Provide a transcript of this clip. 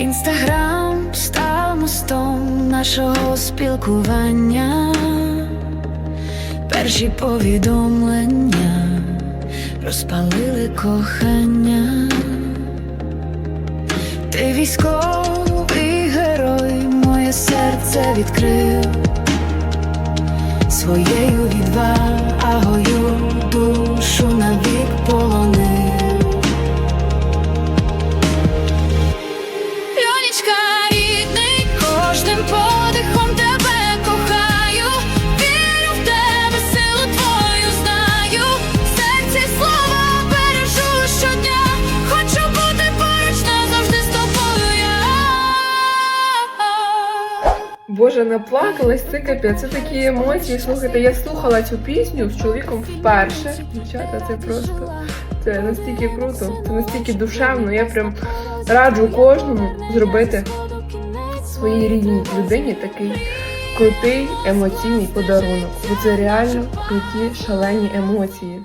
Інстаграм став мостом нашого спілкування. Перші повідомлення розпалили кохання. Ти військовий герой, моє серце відкрив своєю відвагою Боже, наплакалась, це капець, це такі емоції. Слухайте, я слухала цю пісню з чоловіком вперше. Дівчата, це просто це настільки круто, це настільки душевно. Я прям раджу кожному зробити своїй рідній людині такий крутий емоційний подарунок. Бо це реально круті, шалені емоції.